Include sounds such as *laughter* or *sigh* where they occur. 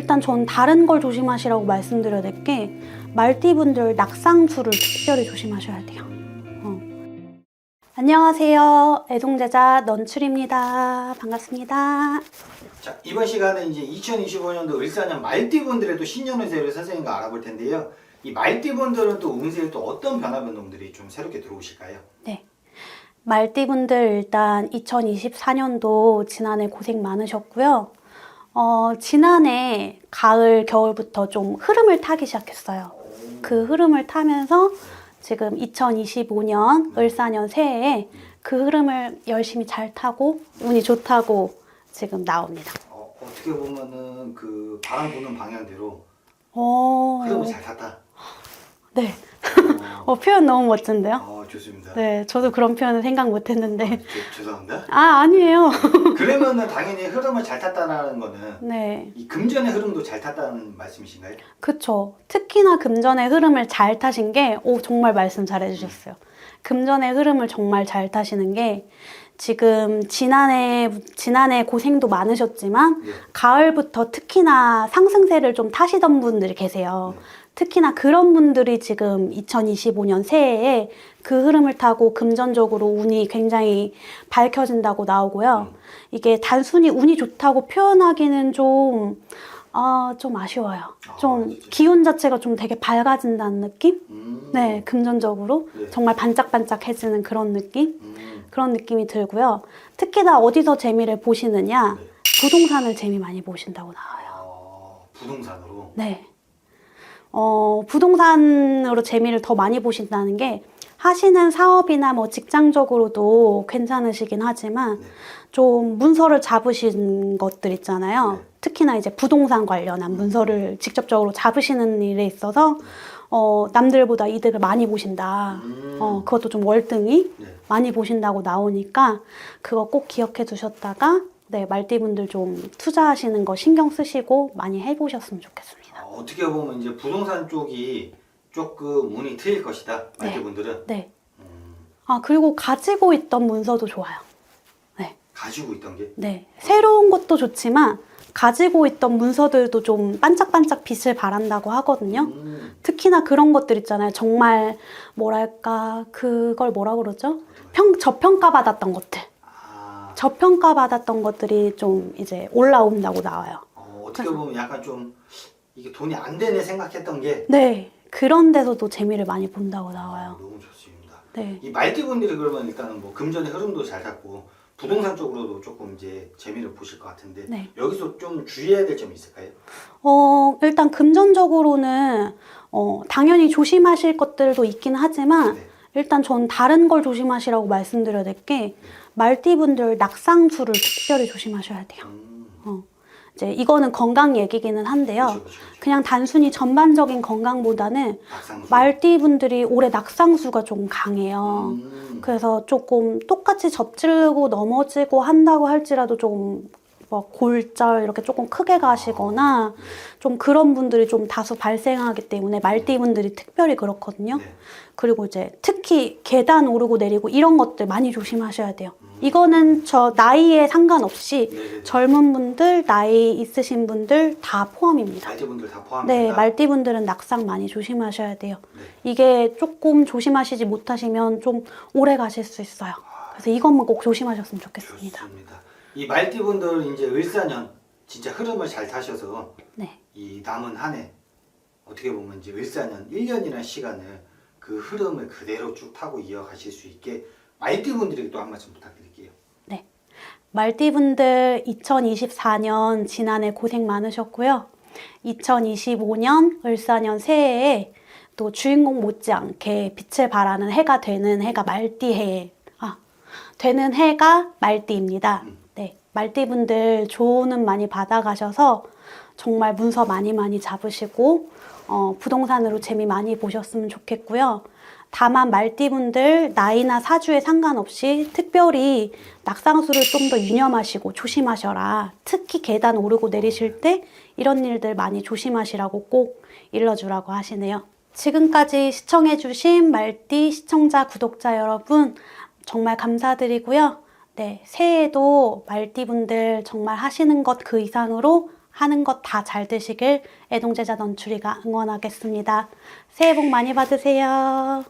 일단 전 다른 걸 조심하시라고 말씀드려야 될 게 말띠분들 낙상수를 특별히 조심하셔야 돼요. 어. 안녕하세요. 애동제자 넌출입니다. 반갑습니다. 자, 이번 시간은 이제 2025년도 을사년 말띠분들의 또 신년 운세를 선생님과 알아볼 텐데요. 이 말띠분들은 또 운세에 또 어떤 변화 변동들이 좀 새롭게 들어오실까요? 네. 말띠분들 일단 2024년도 지난해 고생 많으셨고요. 어, 지난해 가을, 겨울부터 좀 흐름을 타기 시작했어요. 그 흐름을 타면서 지금 2025년 을사년 새해에 그 흐름을 열심히 잘 타고 운이 좋다고 지금 나옵니다. 어, 어떻게 보면은 그 바람 부는 방향대로 오, 흐름을 잘 탔다. 네. 어, *laughs* 어, 표현 너무 멋진데요? 어, 좋습니다. 네, 저도 그런 표현을 생각 못 했는데. 죄- 죄송합니다. 아, 아니에요. *laughs* 그러면은 당연히 흐름을 잘 탔다는 거는 네. 이 금전의 흐름도 잘 탔다는 말씀이신가요? 그쵸. 특히나 금전의 흐름을 잘 타신 게, 오, 정말 말씀 잘 해주셨어요. 금전의 흐름을 정말 잘 타시는 게, 지금 지난해, 지난해 고생도 많으셨지만, 네. 가을부터 특히나 상승세를 좀 타시던 분들이 계세요. 네. 특히나 그런 분들이 지금 2025년 새해에 그 흐름을 타고 금전적으로 운이 굉장히 밝혀진다고 나오고요. 음. 이게 단순히 운이 좋다고 표현하기는 좀, 아, 좀 아쉬워요. 아, 좀 진짜. 기운 자체가 좀 되게 밝아진다는 느낌? 음. 네, 금전적으로 네. 정말 반짝반짝해지는 그런 느낌? 음. 그런 느낌이 들고요. 특히나 어디서 재미를 보시느냐? 네. 부동산을 재미 많이 보신다고 나와요. 어, 부동산으로. 네. 어, 부동산으로 재미를 더 많이 보신다는 게 하시는 사업이나 뭐 직장적으로도 괜찮으시긴 하지만 네. 좀 문서를 잡으신 것들 있잖아요. 네. 특히나 이제 부동산 관련한 문서를 직접적으로 잡으시는 일에 있어서 어, 남들보다 이득을 많이 보신다. 음. 어, 그것도 좀 월등히 네. 많이 보신다고 나오니까 그거 꼭 기억해 두셨다가 네, 말띠분들 좀 투자하시는 거 신경 쓰시고 많이 해보셨으면 좋겠습니다. 어, 어떻게 보면 이제 부동산 쪽이 조금 운이 트일 것이다. 네. 말띠분들은 네. 음, 아, 그리고 가지고 있던 문서도 좋아요. 네. 가지고 있던 게 네. 새로운 것도 좋지만 가지고 있던 문서들도 좀 반짝반짝 빛을 발한다고 하거든요. 음, 특히나 그런 것들 있잖아요. 정말 뭐랄까 그걸 뭐라 그러죠? 평 저평가 받았던 것들. 아, 저평가 받았던 것들이 좀 이제 올라온다고 나와요. 어, 어떻게 보면 약간 좀 이게 돈이 안 되네 생각했던 게 네. 그런 데서도 재미를 많이 본다고 아, 나와요. 너무 좋습니다. 네. 이 말띠분들이 그러면 일단은 뭐 금전의 흐름도 잘 탔고 부동산 쪽으로도 조금 이제 재미를 보실 것 같은데 네. 여기서 좀 주의해야 될 점이 있을까요? 어, 일단 금전적으로는 어, 당연히 조심하실 것들도 있긴 하지만 네. 일단 전 다른 걸 조심하시라고 말씀드려야 될 게 말띠분들 낙상수를 특별히 조심하셔야 돼요. 음, 어. 이제 이거는 건강 얘기기는 한데요. 그렇죠, 그렇죠, 그렇죠. 그냥 단순히 전반적인 건강보다는 낙상수. 말띠 분들이 올해 낙상수가 좀 강해요. 음, 그래서 조금 똑같이 접질고 넘어지고 한다고 할지라도 조금 뭐 골절 이렇게 조금 크게 가시거나 좀 그런 분들이 좀 다수 발생하기 때문에 말띠분들이 특별히 그렇거든요. 네. 그리고 이제 특히 계단 오르고 내리고 이런 것들 많이 조심하셔야 돼요. 음. 이거는 저 나이에 상관없이 네, 네, 네. 젊은 분들, 나이 있으신 분들 다 포함입니다. 말띠분들 다 포함입니다. 네, 말띠분들은 낙상 많이 조심하셔야 돼요. 네. 이게 조금 조심하시지 못하시면 좀 오래 가실 수 있어요. 그래서 이것만 꼭 조심하셨으면 좋겠습니다. 좋습니다. 이 말띠분들 이제 을사년 진짜 흐름을 잘 타셔서 네. 이 남은 한 해 어떻게 보면 이제 을사년 1년이라는 시간을 그 흐름을 그대로 쭉 타고 이어가실 수 있게 말띠분들에게 또 한 말씀 부탁드릴게요. 네. 말띠분들 2024년 지난해 고생 많으셨고요. 2025년 을사년 새해에 또 주인공 못지않게 빛을 발하는 해가 되는 해가 말띠해. 아, 되는 해가 말띠입니다. 네. 말띠분들 좋은 많이 받아가셔서 정말 문서 많이 많이 잡으시고 어, 부동산으로 재미 많이 보셨으면 좋겠고요. 다만 말띠분들 나이나 사주에 상관없이 특별히 낙상수를 좀 더 유념하시고 조심하셔라. 특히 계단 오르고 내리실 때 이런 일들 많이 조심하시라고 꼭 일러주라고 하시네요. 지금까지 시청해주신 말띠 시청자, 구독자 여러분 정말 감사드리고요. 네, 새해에도 말띠분들 정말 하시는 것 그 이상으로 하는 것 다 잘 되시길 애동제자 넌추리가 응원하겠습니다. 새해 복 많이 받으세요.